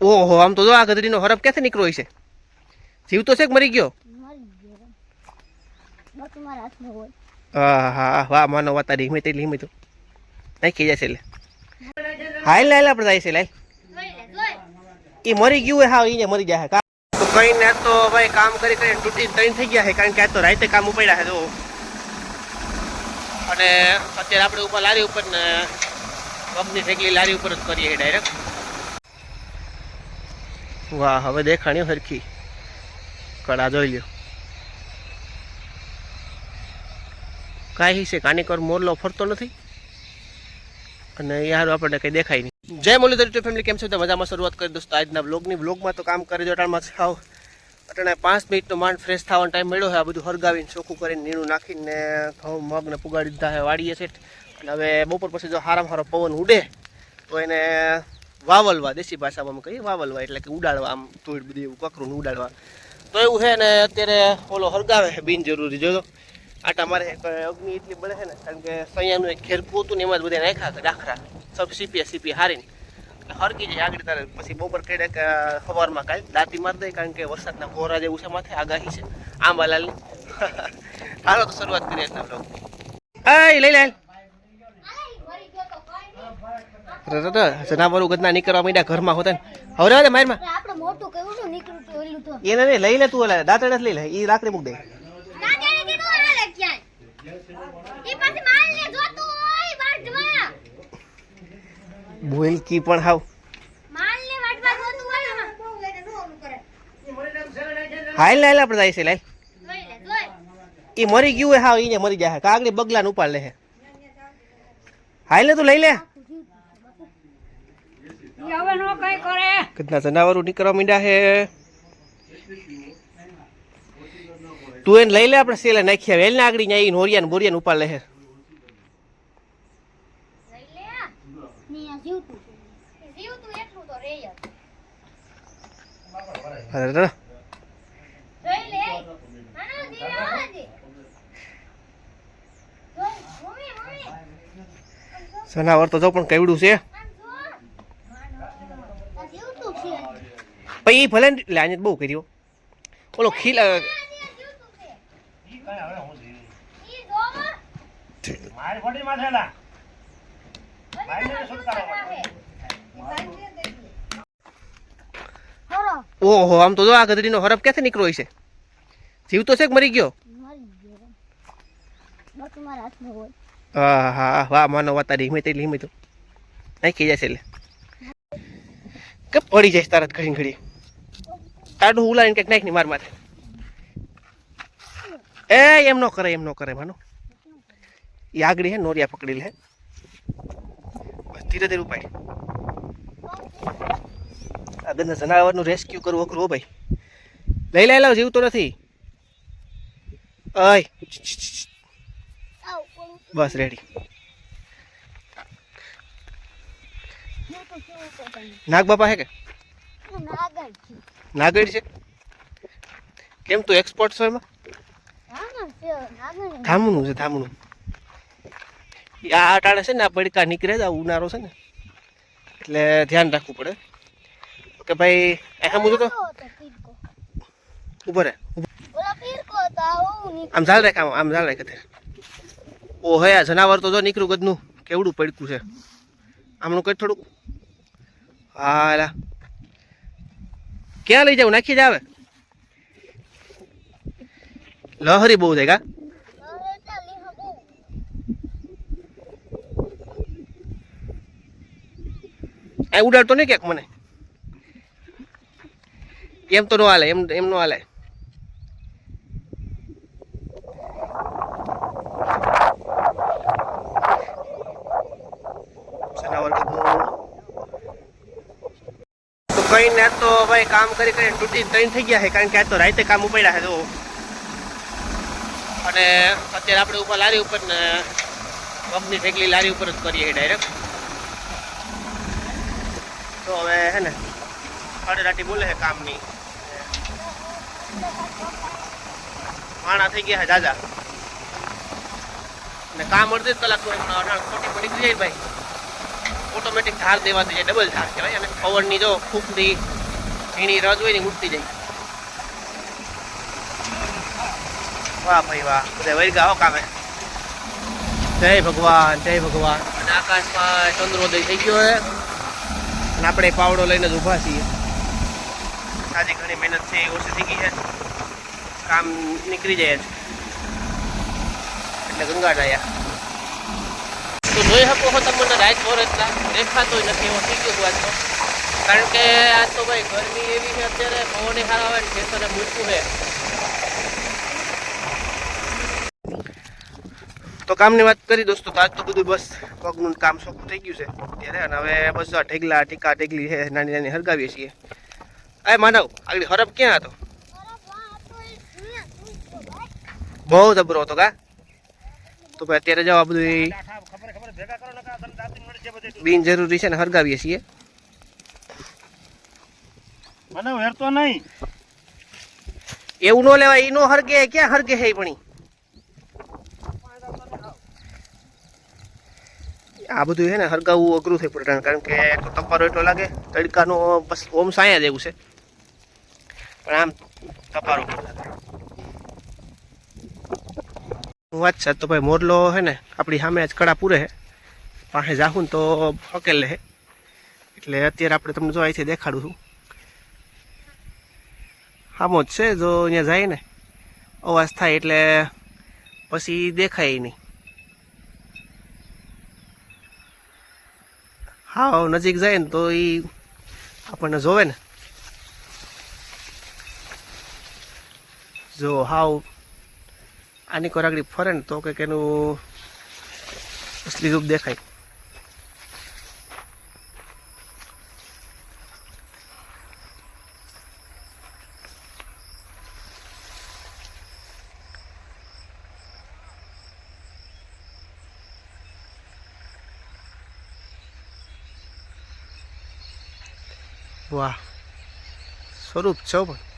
ઓહો, આમ તો જો આ ગધડીનો હરફ ક્યાંથી નીકળ્યો છે જીવ તો છે કે મરી ગયો? હા હા, વાહ, માનો વાત તારી હિમે તેટલી હિમે તો નાખી જશે એટલે હાલ લાલ આપણે જાય છે, લાલ. એ મરી ગયું હોય હા એને મરી જાય. તો કઈ ને તો ભાઈ કામ કરી, કરીને તૂટી ત્રણ થઈ ગયા છે, કારણ કે આ તો રાતે કામ ઉપાડ્યા છે, જો. અને અત્યારે આપણે ઉપર લારી ઉપર ને કંપની થેકલી લારી ઉપર જ કરીએ ડાયરેક્ટ વાહ, હવે દેખાણી હરખી કડા જોઈ લ્યો. કાંઈ છે કાનીકર મોરલો ફરતો નથી? અને યાર આપણને કંઈ દેખાય નહીં. જય મુરલીધર યુટ્યુબ ફેમિલી કેમ છો? તો મજામાં શરૂઆત કરી દોસ્તો આજના બ્લોગની બ્લોગમાં તો કામ કરી જોટાણમાં ખાવ અટાણે પાંચ મિનિટનો માંડ ફ્રેશ થવાનો ટાઈમ મળ્યો છે. આ બધું હરગાવીને ચોખ્ખું કરીને નીણું નાખીને ઘઉં મગને પુગાડી દીધા છે. વાડીએ છે અને હવે બપોર પછી જો હારામ હારો પવન ઉડે, તો એને વાવલવા, દેશી ભાષામાં કહીએ, વાવલવા એટલે કે ઉડાડવા, આમ ધૂળ બધી એવું કકરું ઉડાડવા. તો એવું છે ને અત્યારે ઓલો હરગાવે છે બિનજરૂરી, જોજો. આટા મારે અગ્નિ એટલી બળે છે ને, કારણ કે સૈયાનું એક ખેરકું હતું ને એમાં જ બધા નાખ્યા ડાખરા. સબ સીપીએ, સીપી હારીને. એટલે હરકી જાય આગળ તારે, પછી બપોર કહીને કે સવારમાં કાંઈ દાંતી મારી દે, કારણ કે વરસાદના કોરા જેવું છે માથે, આગાહી છે. આંબાલાલની હાલો તો શરૂઆત કરીએ આય લઈ લે. જનાવરો ઉગતના નીકળવા માંડ્યા ઘરમાં હોતા ને હવે દે મારમાં. આપણે મોટું ઓલું તો. એને નહીં લઈ લે તું ઓલા દાંતડા લઈ લે એ લાકડી મૂક દે. ઈ માલ જોતું હોય વાટવા. ભૂલકી પણ હાવ. માલ લે વાટવા જોતું હોય ને બહુ લઈને નો ઓલું કરે હાલ લાલ આપણે જાય છે લાલ. એ મરી ગયું હોય હાવ એને મરી જાય કાગડી બગલાને ઉપાડ લે હાલ ને તું લઈ લે. હવે નો કઈ કરે. કેટલા જનાવરો નીકળવા માંડ્યા છે તું એને લઈ લે આપણે સેલે નાખી આવે. એને આગળ ન્યા નોરિયાને બોરિયાને ઉપાડ લે ની અરે રે. જોઈ લે. આનો જીવ હજી જોઈ મમ્મી મમ્મી. જનાવર તો જો પણ કેવડું છે આમ જો આ જીવતું છે પણ એ ભલે ને- લે આને તો બહુ કર્યો. ઓલો ખીલ ઓહો આમ તો જો આ ગધડીનો હરફ ક્યાંથી નીકળ્યો છે જીવ તો છે કે મરી ગયો? હા હા વાહ માનો વાત તારી હિમે તેટલી હિમે તો નાખી જશે એટલે કે પડી જઈશ તારત ઘડી ઘડી તાડું લાવીને કંઈક નાખની માર માથે. એ, એમ ન કરે, એમ ન કરે માનો એ આગળ હે, નોરિયા પકડી લે. ધીરે ધીરે ઉપાય. આગળના જનાવરનું રેસ્ક્યુ કરવું અઘરું હો ભાઈ. લઈ લઈ લાવ, જીવતો નથી. અય બસ રેડી નાગ બાપા હે કે નાગર છે? કેમ તું એક્સપર્ટ છો એમાં? ધામણું છે ધામણું. આ અટાણે છે ને આ પડકા નીકળે જ આ ઉનાળો છે ને. એટલે ધ્યાન રાખવું પડે. કે ભાઈ આ મુજો તો. ઊભો રહે આમ ઝાલ રાખ આમ આમ ઝાલ રાખ ઓ હે આ જનાવર તો જો નીકળું ગદનું કેવડું પડકું છે. આમનું કઈ થોડુંક. હા એલા ક્યાં લઈ જાવ નાખી જ આવે. લહરી બહુ થાય કા? ચાલી ઉડાડતો નહીં ક્યાંક મને? એમ તો નો હાલે, એમ એમ નો હાલે જનાવર બધું. કઈ ને તો ભાઈ કામ કરી કરી તૂટી ત્રણ થઈ ગયા છે, કારણ કે આ તો રાતે કામ ઉપાડ્યા છે તો અને અત્યારે આપણે ઉપર લારી ઉપર ને પગની ઠેકલી લારી ઉપર જ કરીએ ડાયરેક્ટ તો હવે હે ને રાટી બોલે છે કામની. માણા થઈ ગયા છે દાદા ને કામ અડધી જ કલાકનું અઢાર ખોટી પડી જાય ભાઈ. ઓટોમેટિક ધાર દેવાતી જાય ડબલ ધાર કહેવાય અને પવનની જો ફૂંકની ઝીણી રજ હોય ને ઉઠતી જાય. વાહ ભાઈ વાહ બધા વૈગા હો કામે. જય ભગવાન જય ભગવાન. અને આકાશમાં ચંદ્રોદય થઈ ગયો છે અને આપણે પાવડો લઈને જ ઊભા છીએ. આજે ઘણી મહેનત છે ઓછી થઈ ગઈ છે. કામ નીકળી જાય છે એટલે ગંગા ડાયા તો જોઈ શકો છો તમને રાત મોર એટલા દેખાતોય નથી એવો થઈ ગયો આજ તો કારણ કે આજ તો ભાઈ ગરમી એવી છે અત્યારે, પવને સારા આવે ને ખેતરે મૂકવું છે. તો કામની વાત કરી દોસ્તો, તો આજ તો બધું બસ પગનું કામ સોખું થઈ ગયું છે અત્યારે, અને હવે બસ આ ઢેગલા ટીકા ઢેગલી છે, નાની નાની હરગાવીએ છીએ. આ માનવ, આગળ હરફ ક્યાં હતો? બહુ જબરો હતો કા? તો ભાઈ અત્યારે જાવ આ બધું બિનજરૂરી છે ને હરગાવીએ છીએ. મને વેરતો નહીં. એવું ન લેવાય ઈનો હરગે ક્યાં હરગે હે પણ આ બધું છે ને હરગાવવું અઘરું થઈ પડે કારણ કે એક તો તપારો એટલો લાગે તડકાનો બસ ઓમ સાયા જેવું છે. પણ આમ તપારો લાગે હું વાત છે તો ભાઈ મોરલો છે ને, આપણી સામે જ કડા પૂરે છે પાસે જાહું ને તો હકેલ લે એટલે અત્યારે આપણે તમને જો અહીંથી દેખાડું છું. સામો જ છે, જો અહીંયા જાય ને, અવાજ થાય એટલે પછી દેખાય નહીં. હાવ નજીક જાય ને તો એ આપણને જોવે ને. જો હાવ આની કોરાગડી ફરે ને તો કંઈક એનું અસલી દેખાય. વાહ. સ્વરૂપ છો પણ.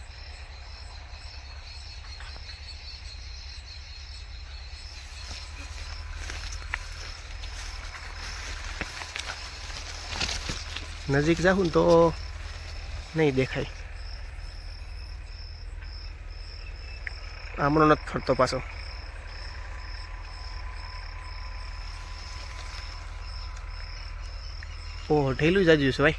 નજીક જાઉં ને તો નહીં દેખાય. આમણો નથી ફરતો પાછો. ઓહો, ઢેલું જ આજુ છે ભાઈ.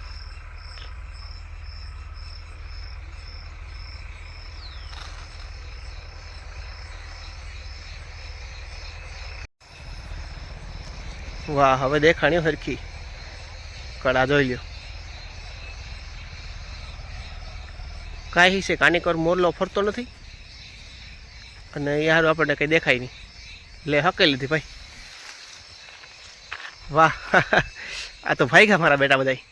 વાહ, હવે દેખાણ્યો સરખી. કળા જોઈ લ્યો. કાંઈ છે કાનિકર મોરલો ફરતો નથી? અને યાર આપણને કંઈ દેખાય નહીં. લે હકે લીધી ભાઈ. વાહ, આ તો ભાઈ ગયા મારા બેટા બધાય.